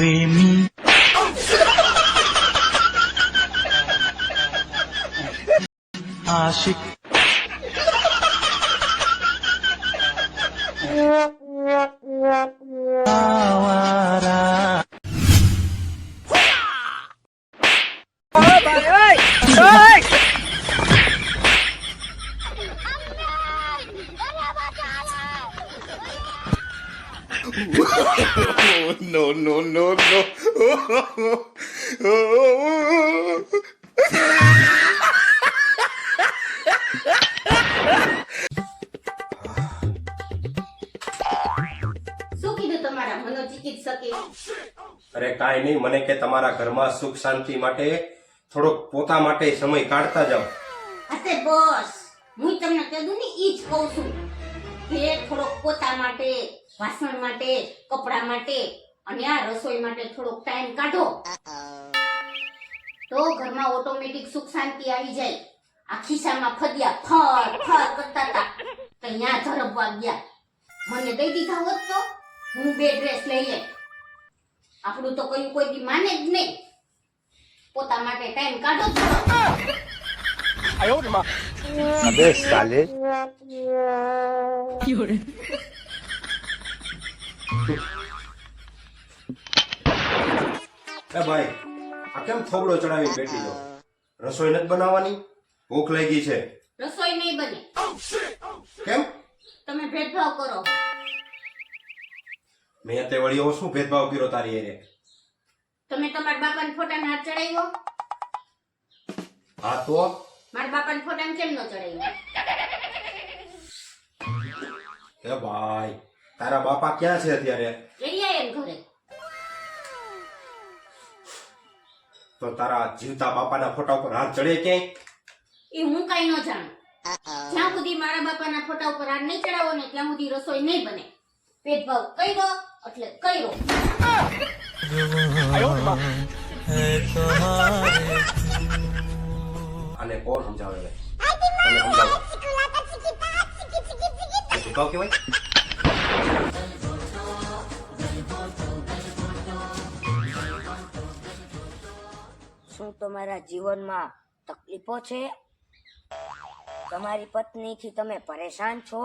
প্রেমী Ashiq Yeah, yeah. No, no, no, no. અરે કાંઈ નહીં મને કે તમારા ઘરમાં સુખ શાંતિ માટે થોડોક પોતા માટે સમય કાઢતા જાઓ. બોસ. હું તમને કહું ને ઈ જ કહું છું. કે થોડોક પોતા માટે, વાસણ માટે, કપડા માટે અને આ રસોઈ માટે થોડોક ટાઈમ કાઢો. તો ઘરમાં ઓટોમેટિક સુખ શાંતિ આવી જાય. આ ખિસ્સામાં ફદ્યા ફર ફર કરતા હતા. તો ત્યાં ઝડપવા ગયા. મને દઈ દીધા હોત તો હું બે ડ્રેસ લઈ લે આપણું તો કયું કોઈ દી માને જ નહીં. પોતા માટે ટાઈમ કાઢો થોડો अबे साले એ ભાઈ આ કેમ થોબડો ચડાવી બેઠી છો રસોઈ નથી બનાવવાની ભૂખ લાગી છે રસોઈ નહીં બને કેમ તમે ભેદભાવ કરો મેં તે વળી એવો શું ભેદભાવ કર્યો તારી એરે તમે તમારા બાપાના ફોટાને હાથ ચડાવ્યો હા તો મારા બાપાના ફોટાને કેમ ન ચડાવ્યો એ ભાઈ તારા બાપા ક્યાં છે અત્યારે? એરિયા એમ ઘરે. તો તારા જીવતા બાપાના ફોટા ઉપર હાથ ચડે કે? એ હું કઈ ન જાણું. જ્યાં સુધી મારા બાપાના ફોટા ઉપર હાથ નહીં ચડાવો ને ત્યાં સુધી રસોઈ નહીં બને. ભેદભાવ કર્યો એટલે કર્યો. આને કોણ સમજાવે હવે? તને સમજાવો. ભૂકાવ શું તમારા જીવનમાં તકલીફો છે? તમારી પત્નીથી તમે પરેશાન છો?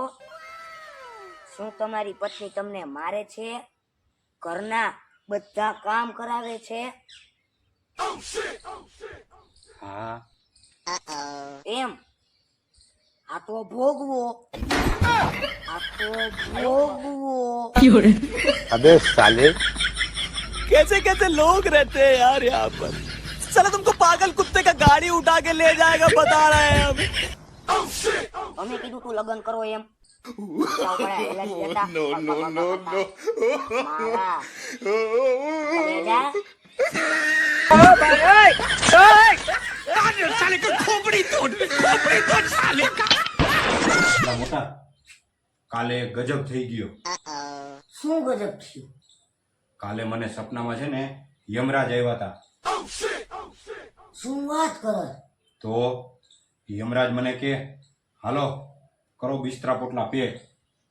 શું તમારી પત્ની તમને મારે છે? ઘરના બધા કામ કરાવે છે? આ તો ભોગવો આ તો ભોગવો अबे साले कैसे कैसे लोग रहते हैं यार यहाँ पर साला तुमको पागल कुत्ते का गाड़ी उठा के ले जाएगा बता रहे हैं हम અમે કીધું તું લગ્ન કરો એમ જાઓ પડ્યા, હેલા જ જતા. No, no, no, no. મારા કલેજા. એટલા મોટા કાલે ગજબ થઈ ગયો. શું ગજબ થયું? કાલે મને સપનામાં છે ને યમરાજ આવ્યા હતા. શું વાત કરો તો યમરાજ મને કે હાલો કરો બિસ્તરા પોટલા પે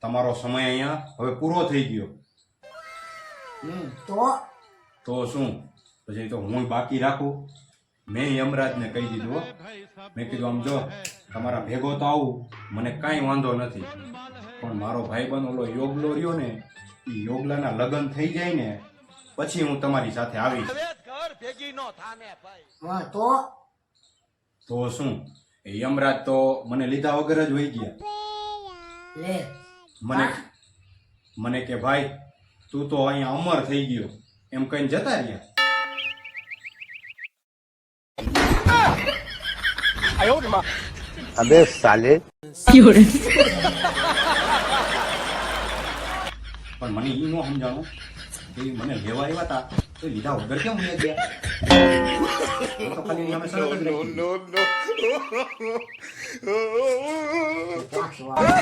તમારો સમય અહીંયા હવે પૂરો થઈ ગયો. તો? તો શું? પછી તો હું બાકી રાખું. મેં યમરાજને કહી દીધું મેં કીધું આમ જો તમારા ભેગો તો આવું મને કાંઈ વાંધો નથી. પણ મારો ભાઈબંધ ઓલો યોગલો રહ્યો ને એ યોગલાના લગ્ન થઈ જાય ને પછી હું તમારી સાથે આવીશ. તો? તો શું? એ યમરાજ તો મને લીધા વગર જ હોઈ ગયા. મને મને કે ભાઈ તું તો અહીંયા અમર થઈ ગયો. એમ કહીને જતા રહ્યા? अबे साले પણ મને ઈ નો સમજાણું કે ઈ મને લેવા આવ્યા હતા તો લીધા વગર કેમ વહી ગયા હું તો ખાલી એની સામે શરત જ No, રાખી. no, no. વાહ, વાહ.